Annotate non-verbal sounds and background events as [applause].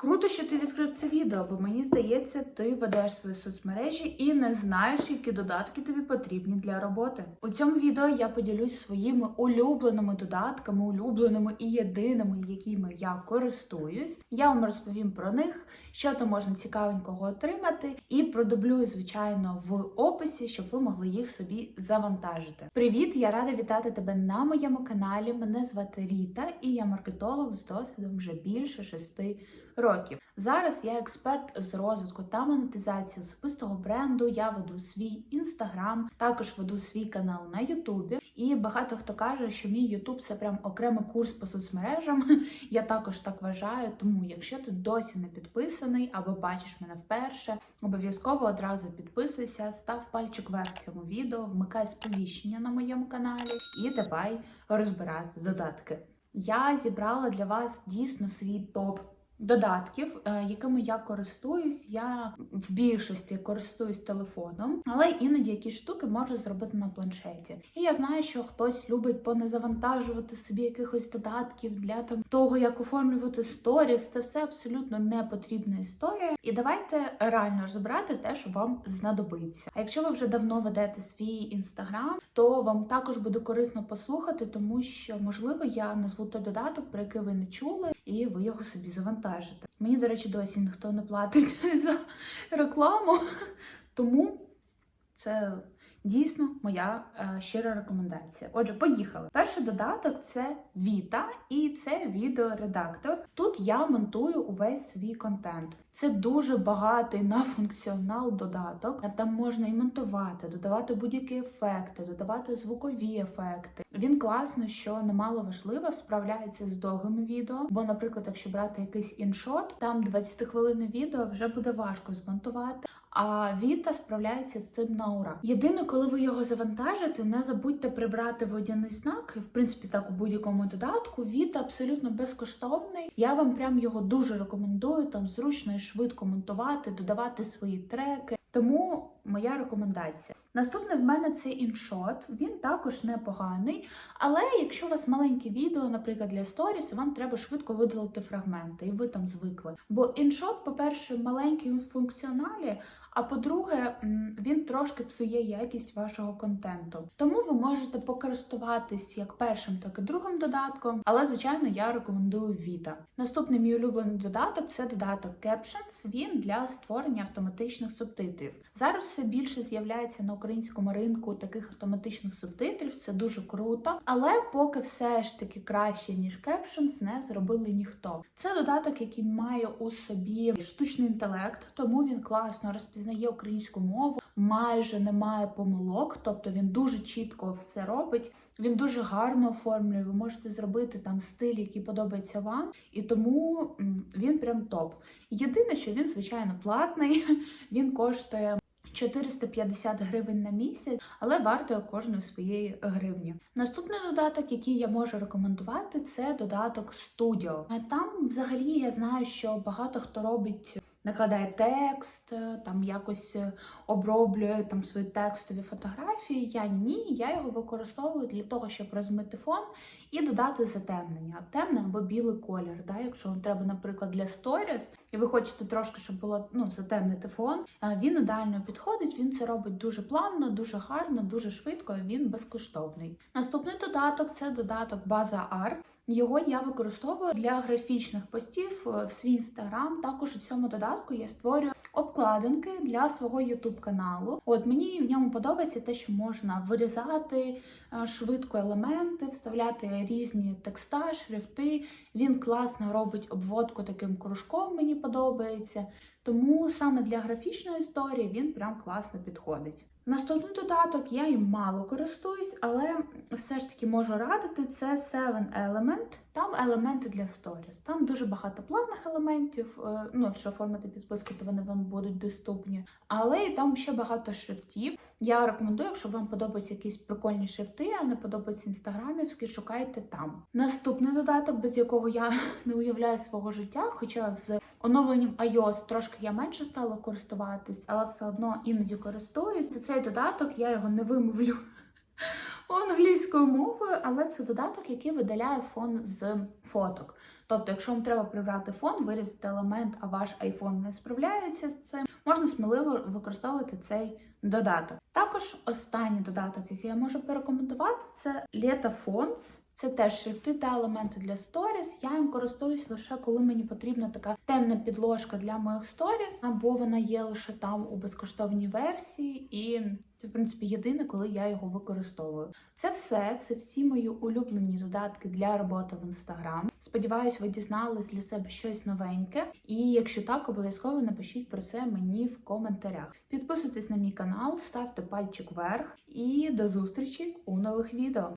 Круто, що ти відкрив це відео, бо мені здається, ти ведеш свої соцмережі і не знаєш, які додатки тобі потрібні для роботи. У цьому відео я поділюсь своїми улюбленими додатками, улюбленими і єдиними, якими я користуюсь. Я вам розповім про них, що там можна цікавенького отримати, і продублюю, звичайно, в описі, щоб ви могли їх собі завантажити. Привіт! Я рада вітати тебе на моєму каналі. Мене звати Ріта, і я маркетолог з досвідом вже більше шести років. Зараз я експерт з розвитку та монетизації особистого бренду. Я веду свій інстаграм, також веду свій канал на Ютубі. І багато хто каже, що мій Ютуб це прям окремий курс по соцмережам. [laughs] Я також так вважаю. Тому, якщо ти досі не підписаний або бачиш мене вперше, обов'язково одразу підписуйся, став пальчик вверх цьому відео, вмикай сповіщення на моєму каналі і давай розбирати додатки. Я зібрала для вас дійсно свій топ додатків, е, якими я користуюсь. Я в більшості користуюсь телефоном, але іноді якісь штуки можу зробити на планшеті. І я знаю, що хтось любить понезавантажувати собі якихось додатків для там того, як оформлювати сторіс. Це все абсолютно не потрібна історія. І давайте реально розбирати те, що вам знадобиться. А якщо ви вже давно ведете свій інстаграм, то вам також буде корисно послухати, тому що можливо я назву той додаток, про який ви не чули, і ви його собі завантажите. Мені, до речі, досі ніхто не платить [laughs] за рекламу, тому це дійсно моя е, щира рекомендація. Отже, поїхали. Перший додаток це Vita, і це відеоредактор. Тут я монтую увесь свій контент. Це дуже багатий на функціонал додаток. Там можна і монтувати, додавати будь-які ефекти, додавати звукові ефекти. Він класно, що немало важливо, справляється з довгими відео. Бо, наприклад, якщо брати якийсь іншот, там 20 хвилин відео вже буде важко змонтувати. А Віта справляється з цим на ура. Єдине, коли ви його завантажите, не забудьте прибрати водяний знак. В принципі, так у будь-якому додатку. Віта абсолютно безкоштовний. Я вам прям його дуже рекомендую. Там зручно і швидко монтувати, додавати свої треки. Тому моя рекомендація. Наступне в мене це іншот. Він також непоганий. Але якщо у вас маленьке відео, наприклад, для сторіс, вам треба швидко видалити фрагменти, і ви там звикли. Бо іншот, по-перше, маленький у функціоналі. А по-друге, він трошки псує якість вашого контенту. Тому ви можете покористуватись як першим, так і другим додатком. Але, звичайно, я рекомендую Vita. Наступний мій улюблений додаток це додаток Captions. Він для створення автоматичних субтитрів. Зараз все більше з'являється на українському ринку таких автоматичних субтитрів. Це дуже круто. Але поки все ж таки краще ніж Captions не зробили ніхто. Це додаток, який має у собі штучний інтелект, тому він класно розпізнає українську мову, майже немає помилок, тобто він дуже чітко все робить. Він дуже гарно оформлює. Ви можете зробити там стиль, який подобається вам, і тому він прям топ. Єдине, що він звичайно платний, [laughs] він коштує. 450 гривень на місяць, але вартує кожної своєї гривні. Наступний додаток, який я можу рекомендувати, це додаток Studio. Там, взагалі, я знаю, що багато хто робить. Накладає текст, там якось оброблює там свої текстові фотографії. Я ні, я його використовую для того, щоб розмити фон і додати затемнення, темний або білий колір. Да? Якщо вам треба, наприклад, для сторіс, і ви хочете трошки, щоб було ну, затемнити фон, він ідеально підходить. Він це робить дуже плавно, дуже гарно, дуже швидко. Він безкоштовний. Наступний додаток це додаток База Арт. Його я використовую для графічних постів в свій інстаграм. Також у цьому додатку я створюю обкладинки для свого ютуб каналу. От мені в ньому подобається те, що можна вирізати швидко елементи, вставляти різні текста, шрифти. Він класно робить обводку таким кружком. Мені подобається. Тому саме для графічної історії він прям класно підходить. Наступний додаток я їм мало користуюсь, але все ж таки можу радити. Це Seven Element. Там елементи для сторіс. Там дуже багато платних елементів. Ну, якщо оформити підписку, то вони вам будуть доступні. Але і там ще багато шрифтів. Я рекомендую, якщо вам подобаються якісь прикольні шрифти, а не подобаються інстаграмівські, шукайте там. Наступний додаток, без якого я [laughs] не уявляю свого життя, хоча з оновленням iOS трошки я менше стала користуватись, але все одно іноді користуюсь. Цей додаток я його не вимовлю [laughs] англійською мовою, але це додаток, який видаляє фон з фоток. Тобто, якщо вам треба прибрати фон, вирізати елемент, а ваш iPhone не справляється з цим, можна сміливо використовувати цей додаток. Також останній додаток, який я можу порекомендувати, це Leta Fonts. Це теж шрифти та елементи для сторіс. Я їм користуюсь лише коли мені потрібна така темна підложка для моїх сторіс, або вона є лише там у безкоштовній версії, і це в принципі єдине, коли я його використовую. Це все, це всі мої улюблені додатки для роботи в інстаграм. Сподіваюсь, ви дізнались для себе щось новеньке. І якщо так, обов'язково напишіть про це мені в коментарях. Підписуйтесь на мій канал, ставте пальчик вверх і до зустрічі у нових відео.